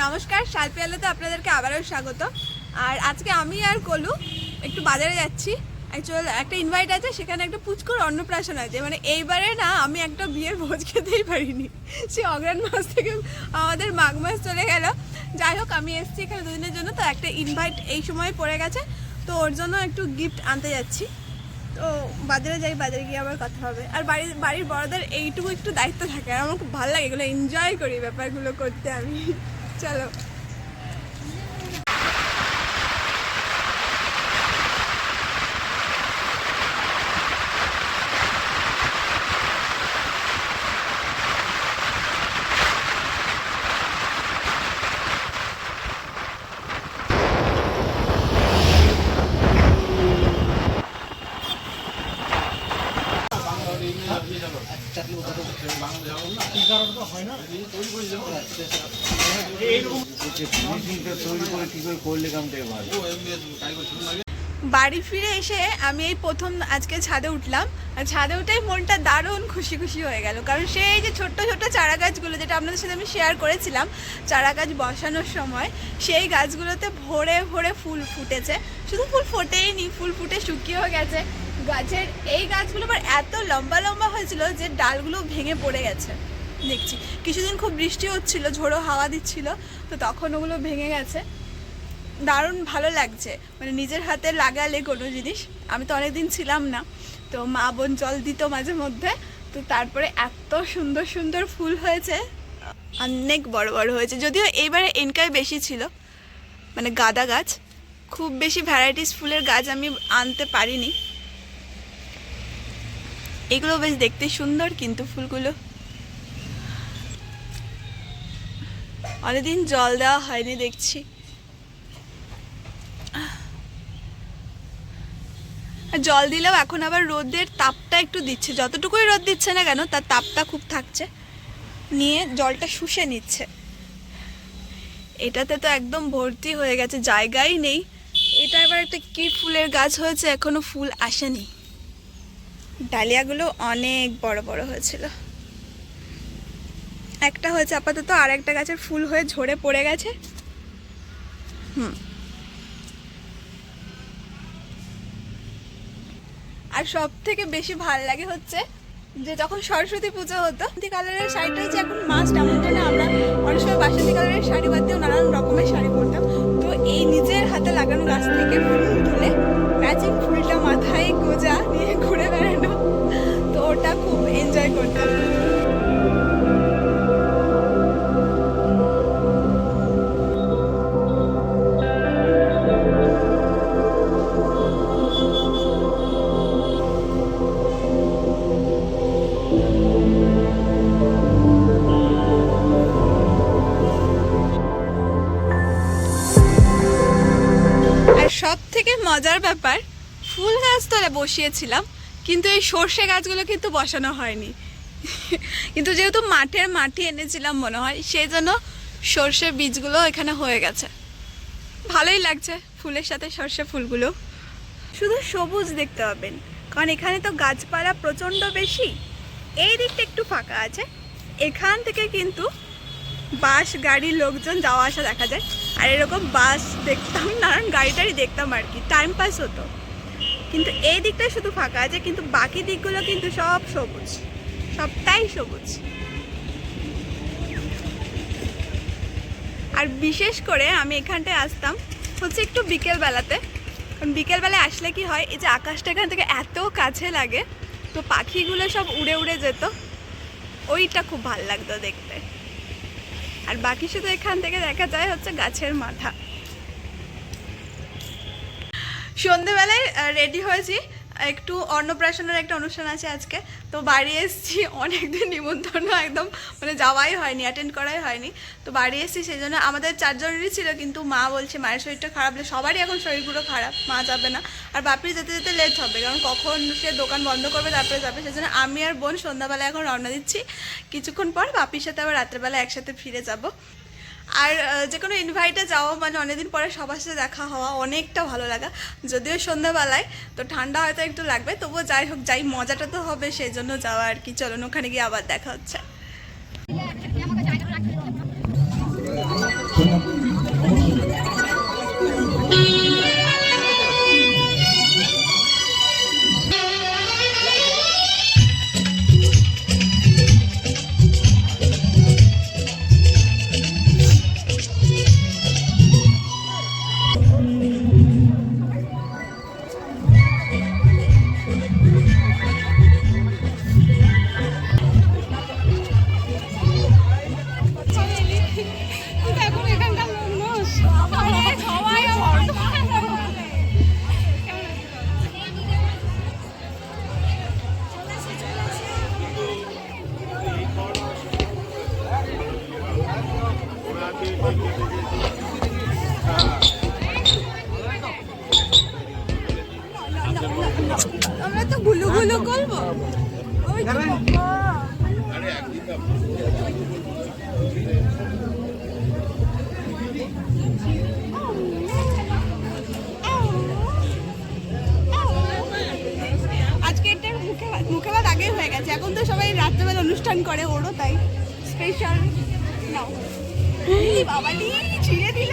নমস্কার, শালপিয়ালাতে আপনাদেরকে আবারও স্বাগত। আর আজকে আমি আর কলু একটু বাজারে যাচ্ছি। অ্যাকচুয়াল একটা ইনভাইট আছে, সেখানে একটা পুচকুর অন্নপ্রাশন আছে। মানে এইবারে না, আমি একটা বিয়ের ভোজ খেতেই পারিনি। সে অগ্রাণ মাস থেকে আমাদের মাঘ মাস চলে গেল। যাই হোক, আমি এসেছি এখানে দুদিনের জন্য, তো একটা ইনভাইট এই সময় পড়ে গেছে। তো ওর জন্য একটু গিফট আনতে যাচ্ছি। তো বাজারে যাই, বাজারে গিয়ে আবার কথা হবে। আর বাড়ির বাড়ির বড়দের এইটুকু একটু দায়িত্ব থাকে। আর আমার খুব ভালো লাগে এগুলো এনজয় করি ব্যাপারগুলো করতে আমি। চলো ফিনিশিংটা তৈরি করে কি করে করলে কাম থেকে ভালো? বাড়ি ফিরে এসে আমি এই প্রথম আজকে ছাদে উঠলাম আর ছাদে উঠেই মনটা দারুণ খুশি খুশি হয়ে গেল। কারণ সেই যে ছোট্ট ছোট্ট চারা গাছগুলো যেটা আপনাদের সাথে আমি শেয়ার করেছিলাম চারা গাছ বসানোর সময় সেই গাছগুলোতে ভরে ভরে ফুল ফুটেছে। শুধু ফুল ফোটেই নি ফুল ফুটে শুকিয়েও গেছে। গাছের এই গাছগুলো আবার এত লম্বা লম্বা হয়েছিল যে ডালগুলো ভেঙে পড়ে গেছে। দেখছি। কিছুদিন খুব বৃষ্টি হচ্ছিল, ঝোড়ো হাওয়া দিচ্ছিল, তো তখন ওগুলো ভেঙে গেছে। দারুণ ভালো লাগছে। মানে নিজের হাতে লাগালে কোনো জিনিস। আমি তো অনেকদিন ছিলাম না, তো মা বোন জল দিত মাঝে মধ্যে, তো তারপরে এত সুন্দর সুন্দর ফুল হয়েছে, অনেক বড় বড় হয়েছে। যদিও এইবারে এনকাই বেশি ছিল মানে গাঁদা গাছ। খুব বেশি ভ্যারাইটিস ফুলের গাছ আমি আনতে পারিনি। এগুলো বেশ দেখতে সুন্দর, কিন্তু ফুলগুলো অনেকদিন জল দেওয়া হয়নি দেখছি। জল দিলেও এখন আবার রোদের তাপটা একটু দিচ্ছে। যতটুকুই রোদ দিচ্ছে না কেন, তার তাপটা খুব থাকছে। নিয়ে জলটা শুষে নিচ্ছে। এটাতে তো একদম ভর্তি হয়ে গেছে, জায়গাই নেই। এটা এবার একটা কি ফুলের গাছ হয়েছে, এখনও ফুল আসেনি। ডালিয়াগুলো অনেক বড় বড় হয়েছিল। একটা হয়েছে আপাতত, আর একটা গাছের ফুল হয়ে ঝরে পড়ে গেছে। হুম। আর সব থেকে বেশি ভালো লাগে হচ্ছে যে যখন সরস্বতী পুজো হতো কালারের শাড়িটা হচ্ছে এখন মাস্ট এমনটা না আমরা অনেক সময় বাসন্তী কালারের শাড়ি বাদ দিয়েও নানান রকমের শাড়ি পরতাম। তো এই নিজের হাতে লাগানো গাছ থেকে ফুল তুলে ম্যাচিং ফুলটা মাথায় গোজা নিয়ে ঘুরে বেড়ানো, তো ওটা খুব এনজয় করতাম। সব থেকে মজার ব্যাপার, ফুল গাছ তোলে বসিয়েছিলাম, কিন্তু এই সর্ষে গাছগুলো কিন্তু বসানো হয়নি। কিন্তু যেহেতু মাঠের মাটি এনেছিলাম মনে হয়, সেই জন্য সর্ষে বীজগুলো এখানে হয়ে গেছে। ভালোই লাগছে ফুলের সাথে সর্ষে ফুলগুলো। শুধু সবুজ দেখতে পাবেন, কারণ এখানে তো গাছপালা প্রচণ্ড বেশি। এই দিকটা একটু ফাঁকা আছে, এখান থেকে কিন্তু বাস গাড়ি লোকজন যাওয়া আসা দেখা যায়। আর এরকম বাস দেখতাম নানান গাড়ি টাড়ি দেখতাম আর কি। টাইম পাস হতো। কিন্তু এই দিকটাই শুধু ফাঁকা আছে, কিন্তু বাকি দিকগুলো কিন্তু সব সবুজ। সবটাই সবুজ। আর বিশেষ করে আমি এখানটায় আসতাম হচ্ছে একটু বিকেলবেলাতে। কারণ বিকেলবেলায় আসলে কি হয়, এই যে আকাশটা এখান থেকে এত কাছে লাগে, তো পাখিগুলো সব উড়ে উড়ে যেত। ওইটা খুব ভালো লাগতো দেখতে। আর বাকি শুধু এখান থেকে দেখা যায় হচ্ছে গাছের মাথা। সন্ধেবেলায় রেডি হয়েছি। একটু অন্নপ্রাশনের একটা অনুষ্ঠান আছে আজকে। তো বাড়ি এসেছি, অনেকদিন নিমন্ত্রণ একদম মানে যাওয়াই হয়নি অ্যাটেন্ড করাই হয়নি। তো বাড়ি এসেছি সেই জন্য আমাদের চারজনেরই ছিল, কিন্তু মা বলছে, মায়ের শরীরটা খারাপ সবারই এখন শরীরগুলো খারাপ, মা যাবে না। আর বাপি যেতে যেতে লেট হবে, কারণ কখন সে দোকান বন্ধ করবে, তারপরে যাবে। সেই জন্য আমি আর বোন সন্ধ্যাবেলা এখন রওনা দিচ্ছি। কিছুক্ষণ পর বাপির সাথে আবার রাত্রেবেলা একসাথে ফিরে যাব। আর যে কোনো ইনভাইটে যাওয়া মানে অনেকদিন পরে সবার সাথে দেখা হওয়া অনেকটা ভালো লাগা। যদিও সন্ধ্যাবেলায়, তো ঠান্ডা হয়তো একটু লাগবে, তবুও যাই হোক, যাই মজাটা তো হবে, সেই জন্য যাওয়া আর কি। চলুন, ওখানে গিয়ে আবার দেখা হচ্ছে। গুলু করব। আজকে এটা মুখে মুখে ভাত আগেই হয়ে গেছে। এখন তো সবাই রাত্রেবেলা অনুষ্ঠান করে ওরও তাই স্পেশাল নাও। বাবা ছিঁড়ে দিল।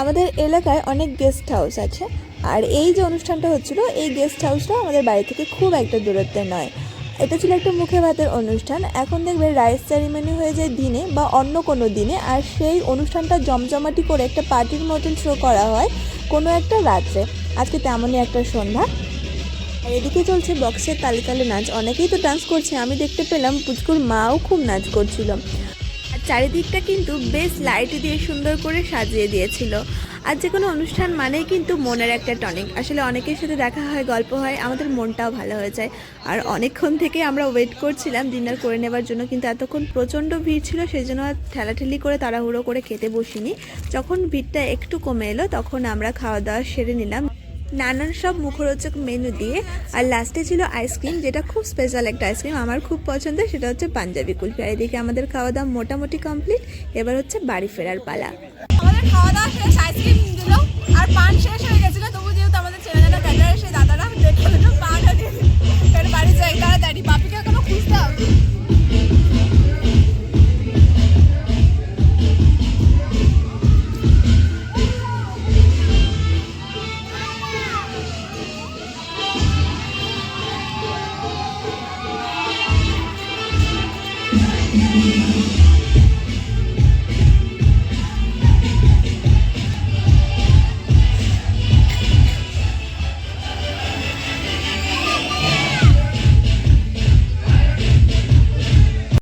আমাদের এলাকায় অনেক গেস্ট হাউস আছে, আর এই যে অনুষ্ঠানটা হচ্ছিল, এই গেস্ট হাউসটা আমাদের বাড়ি থেকে খুব একটা দূরত্বে নয়। এটা ছিল একটা মুখে ভাতের অনুষ্ঠান। এখন দেখবে রাইস সেরিমনি হয়ে যায় দিনে বা অন্য কোনো দিনে, আর সেই অনুষ্ঠানটা জমজমাটি করে একটা পার্টির মতন শো করা হয় কোনো একটা রাত্রে। আজকে তেমনই একটা সন্ধ্যা। আর এদিকে চলছে বক্সের তালে তালে নাচ। অনেকেই তো ডান্স করছে, আমি দেখতে পেলাম পুচকুর মাও খুব নাচ করছিল। আর চারিদিকটা কিন্তু বেশ লাইট দিয়ে সুন্দর করে সাজিয়ে দিয়েছিল। আর যে কোনো অনুষ্ঠান মানেই কিন্তু মনের একটা টনিক আসলে অনেকের সাথে দেখা হয়, গল্প হয়, আমাদের মনটাও ভালো হয়ে যায়। আর অনেকক্ষণ থেকে আমরা ওয়েট করছিলাম ডিনার করে নেবার জন্য, কিন্তু এতক্ষণ প্রচণ্ড ভিড় ছিল, সেই জন্য আর ঠেলাঠেলি করে, তাড়াহুড়ো করে খেতে বসিনি। যখন ভিড়টা একটু কমে এলো, তখন আমরা খাওয়া দাওয়া সেরে নিলাম। নানান সব মুখরোচক মেনু দিয়ে। আর লাস্টে ছিল আইসক্রিম যেটা খুব স্পেশাল একটা আইসক্রিম আমার খুব পছন্দের, সেটা হচ্ছে পাঞ্জাবি কুলফি। আর এদিকে আমাদের খাওয়া দাওয়া মোটামুটি কমপ্লিট এবার হচ্ছে বাড়ি ফেরার পালা। আমাদের খাওয়া দাওয়া শেষ আইসক্রিম দিল, আর পান শেষ হয়ে গেছিল, তবু যেহেতু আমাদের ছেলেরা কাটার এসে দাদারা দেখে পান Thank you.